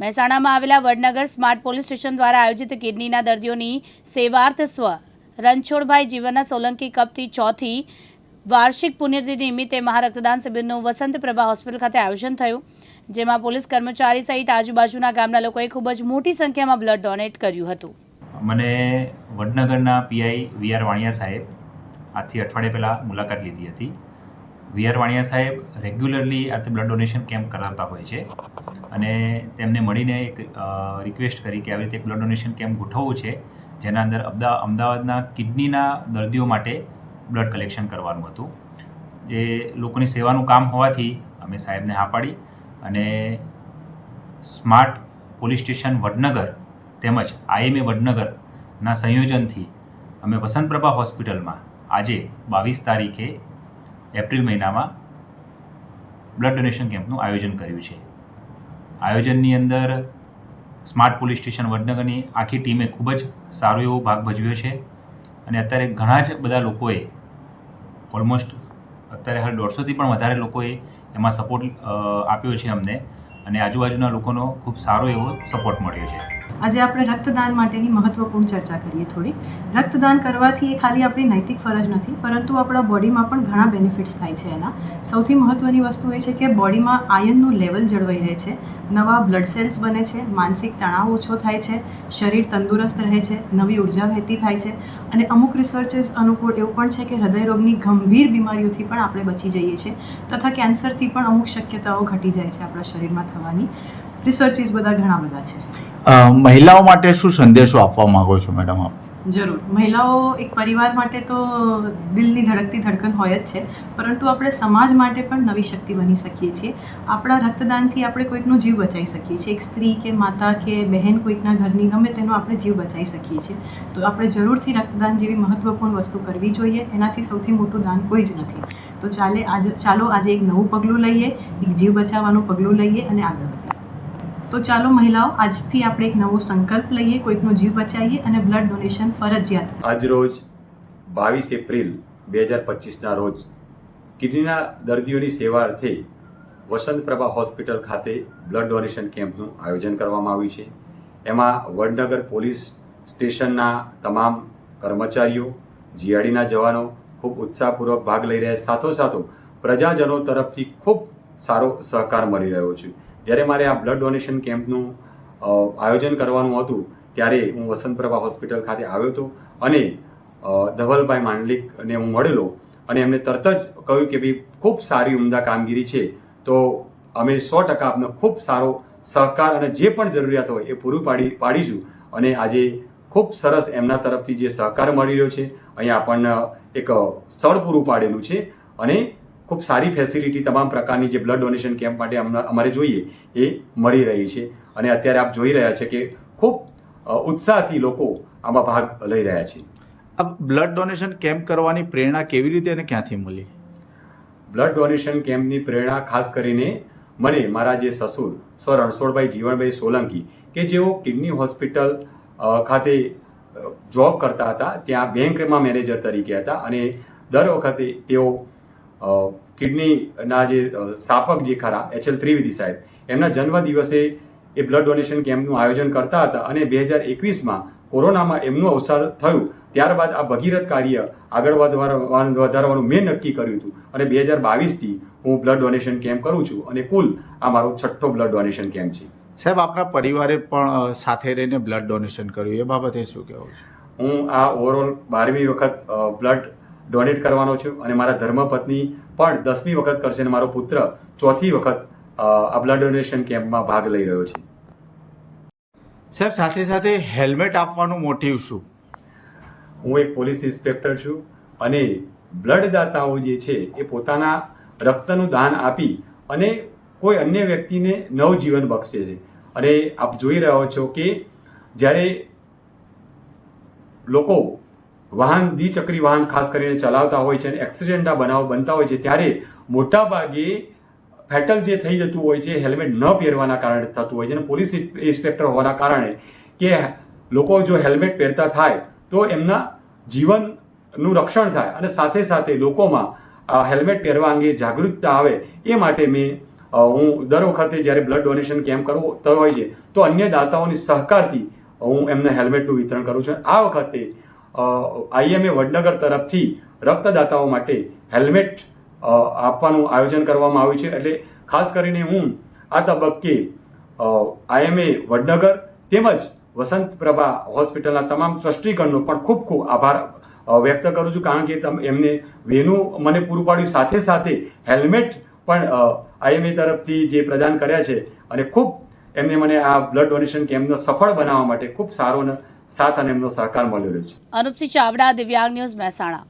મહેસાણામાં આવેલા Vadnagar smart police station દ્વારા આયોજિત કિડનીના દર્દીઓની સેવાર્થ સ્વ રણછોડભાઈ જીવનના સોલંકી કપથી ચોથી વાર્ષિક પુણ્યતિથિ નિમિત્તે મહારક્તદાન શિબિરનું વસંત પ્રભા હોસ્પિટલ ખાતે આયોજન થયું, જેમાં પોલીસ કર્મચારી સહિત આજુબાજુના ગામના લોકોએ ખૂબ જ મોટી સંખ્યામાં બ્લડ ડોનેટ કર્યું હતું. મને વડનગરના પીઆઈ વી આર વાણિયા સાહેબ આજથી અઠવાડિયા પહેલાં મુલાકાત લીધી હતી. વી આર વાણિયા સાહેબ રેગ્યુલરલી આ બ્લડ ડોનેશન કેમ્પ કરાવતા હોય છે. અને તેમને મળીને એક રિક્વેસ્ટ કરી કે આવી રીતે બ્લડ ડોનેશન કેમ્પ ગોઠવવું છે, જેના અંદર અમદા અમદાવાદના કિડનીના દર્દીઓ માટે બ્લડ કલેક્શન કરવાનું હતું. એ લોકોની સેવાનું કામ હોવાથી અમે સાહેબને હા પાડી અને સ્માર્ટ પોલીસ સ્ટેશન વડનગર તેમજ આઈએમએ વડનગરના સંયોજનથી અમે વસંતપ્રભા હોસ્પિટલમાં આજે બાવીસ તારીખે એપ્રિલ મહિનામાં બ્લડ ડોનેશન કેમ્પનું આયોજન કર્યું છે. આયોજનની અંદર સ્માર્ટ પોલીસ સ્ટેશન વડનગરની આખી ટીમે ખૂબ જ સારો એવો ભાગ ભજવ્યો છે અને અત્યારે ઘણા જ બધા લોકોએ ઓલમોસ્ટ અત્યારે હાલ દોઢસોથી પણ વધારે લોકોએ એમાં સપોર્ટ આપ્યો છે અમને અને આજુબાજુના લોકોનો ખૂબ સારો એવો સપોર્ટ મળ્યો છે. આજે આપણે રક્તદાન માટેની મહત્વપૂર્ણ ચર્ચા કરીએ થોડી. રક્તદાન કરવાથી એ ખાલી આપણી નૈતિક ફરજ નથી, પરંતુ આપણા બોડીમાં પણ ઘણા બેનિફિટ્સ થાય છે એના. સૌથી મહત્વની વસ્તુ એ છે કે બોડીમાં આયનનું લેવલ જળવાઈ રહે છે, નવા બ્લડ સેલ્સ બને છે, માનસિક તણાવ ઓછો થાય છે, શરીર તંદુરસ્ત રહે છે, નવી ઊર્જા વહેતી થાય છે અને અમુક રિસર્ચર્સ અનુકૂળ એવું પણ છે કે હૃદયરોગની ગંભીર બીમારીઓથી પણ આપણે બચી જઈએ છીએ તથા કેન્સરથી પણ અમુક શક્યતાઓ ઘટી જાય છે આપણા શરીરમાં થવાની. રિસર્ચિસ બધા ઘણા બધા છે. મહિલાઓ માટે શું સંદેશો આપવા માંગો છો મેડમ આપ? જરૂર. મહિલાઓ એક પરિવાર માટે તો દિલની ધડકતી ધડકન હોય જ છે, પરંતુ આપણે સમાજ માટે પણ નવી શક્તિ બની શકીએ છીએ. આપણા રક્તદાનથી આપણે કોઈકનો જીવ બચાવી શકીએ છીએ. એક સ્ત્રી કે માતા કે બહેન કોઈકના ઘરની ગમે તેનો આપણે જીવ બચાવી શકીએ છીએ. તો આપણે જરૂરથી રક્તદાન જેવી મહત્વપૂર્ણ વસ્તુ કરવી જોઈએ. એનાથી સૌથી મોટું દાન કોઈ જ નથી. તો ચાલે આજે ચાલો આજે એક નવું પગલું લઈએ, એક જીવ બચાવવાનું પગલું લઈએ અને આગળ વધીએ. તો ચાલો મહિલાઓ, આજથી આપણે એક નવો સંકલ્પ લઈએ, કોઈકનો જીવ બચાવીએ અને બ્લડ ડોનેશન ફરજિયાત આજ રોજ બાવીસ એપ્રિલ બે હજાર પચીસના રોજ કિડનીના દર્દીઓની સેવા અર્થે વસંત પ્રભા હોસ્પિટલ ખાતે બ્લડ ડોનેશન કેમ્પનું આયોજન કરવામાં આવ્યું છે. એમાં વડનગર પોલીસ સ્ટેશનના તમામ કર્મચારીઓ જીઆડીના જવાનો ખૂબ ઉત્સાહપૂર્વક ભાગ લઈ રહ્યા સાથો સાથોસાથો પ્રજાજનો તરફથી ખૂબ સારો સહકાર મળી રહ્યો છે. જ્યારે મારે આ બ્લડ ડોનેશન કેમ્પનું આયોજન કરવાનું હતું, ત્યારે હું વસંતપ્રભા હોસ્પિટલ ખાતે આવ્યો હતો અને ધવલભાઈ માંડલિકને હું મળેલો અને એમને તરત જ કહ્યું કે ભાઈ, ખૂબ સારી ઉમદા કામગીરી છે. તો અમે સો ટકા આપનો ખૂબ સારો સહકાર અને જે પણ જરૂરિયાત હોય એ પૂરું પાડી, પાડીશું અને આજે ખૂબ સરસ એમના તરફથી જે સહકાર મળી રહ્યો છે, અહીંયા આપણને એક સ્થળ પૂરું પાડેલું છે અને ખૂબ સારી ફેસિલિટી તમામ પ્રકારની જે બ્લડ ડોનેશન કેમ્પ માટે અમારે જોઈએ એ મળી રહી છે. અને અત્યારે આપ જોઈ રહ્યા છે કે ખૂબ ઉત્સાહથી લોકો આમાં ભાગ લઈ રહ્યા છે. આ બ્લડ ડોનેશન કેમ્પ કરવાની પ્રેરણા કેવી રીતે અને ક્યાંથી મળી? બ્લડ ડોનેશન કેમ્પની પ્રેરણા ખાસ કરીને મને મારા જે સસુર સ્વ રણછોડભાઈ જીવણભાઈ સોલંકી કે જેઓ કિડની હોસ્પિટલ ખાતે જોબ કરતા હતા ત્યાં બેંકમાં મેનેજર તરીકે હતા અને દર વખતે તેઓ કિડનીના જે સ્થાપક જે ખરા એચ એલ ત્રિવેદી સાહેબ એમના જન્મ દિવસે એ બ્લડ ડોનેશન કેમ્પનું આયોજન કરતા હતા અને બે હજાર એકવીસમાં કોરોનામાં એમનું અવસાન થયું. ત્યારબાદ આ ભગીરથ કાર્ય આગળ વધારવાનું મેં નક્કી કર્યું હતું અને બે હજાર બાવીસથી હું બ્લડ ડોનેશન કેમ્પ કરું છું અને કુલ આ મારો છઠ્ઠો બ્લડ ડોનેશન કેમ્પ છે. સાહેબ આપણા પરિવારે પણ સાથે રહીને બ્લડ ડોનેશન કર્યું એ બાબતે શું કહેવું છે? હું આ ઓવરઓલ બારમી વખત બ્લડ ડોનેટ કરવાનો છું અને મારા ધર્મપત્ની પણ દસમી વખત કરશે અને મારો પુત્ર ચોથી વખત આ બ્લડ ડોનેશન કેમ્પમાં ભાગ લઈ રહ્યો છે. સાહેબ સાથે સાથે હેલ્મેટ આપવાનું મોટિવ શું? હું એક પોલીસ ઇન્સ્પેક્ટર છું અને બ્લડદાતાઓ જે છે એ પોતાના રક્તનું દાન આપી અને કોઈ અન્ય વ્યક્તિને નવજીવન બક્ષે છે. અને આપ જોઈ રહ્યો છો કે જ્યારે લોકો વાહન, દ્વિચક્રી વાહન ખાસ કરીને ચલાવતા હોય છે અને એક્સિડન્ટના બનાવ બનતા હોય છે, ત્યારે મોટાભાગે ફેટલ જે થઈ જતું હોય છે હેલ્મેટ ન પહેરવાના કારણે થતું હોય છે અને પોલીસ ઇન્સ્પેક્ટર હોવાના કારણે કે લોકો જો હેલ્મેટ પહેરતા થાય તો એમના જીવનનું રક્ષણ થાય અને સાથે સાથે લોકોમાં હેલ્મેટ પહેરવા અંગે જાગૃતતા આવે એ માટે મેં હું દર વખતે જ્યારે બ્લડ ડોનેશન કેમ્પ કરવો તો હોય છે, તો અન્ય દાતાઓની સહકારથી હું એમને હેલ્મેટનું વિતરણ કરું છું. આ વખતે આઈએમએ વડનગર તરફથી રક્તદાતાઓ માટે હેલ્મેટ આપવાનું આયોજન કરવામાં આવ્યું છે. એટલે ખાસ કરીને હું આ તબક્કે આઈએમએ વડનગર તેમજ વસંત પ્રભા હોસ્પિટલના તમામ ટ્રસ્ટીગણનો પણ ખૂબ ખૂબ આભાર વ્યક્ત કરું છું. કારણ કે તમે, એમને વેનું મને પૂરું પાડ્યું. સાથે સાથે હેલ્મેટ પણ આઈએમએ તરફથી જે પ્રદાન કર્યા છે અને ખૂબ એમને મને આ બ્લડ ડોનેશન કેમ્પને સફળ બનાવવા માટે ખૂબ સારો સાથ અને એમનો સહકાર મળ્યો છે. અનુપસિંહ ચાવડા દિવ્યાંગ ન્યૂઝ મહેસાણા.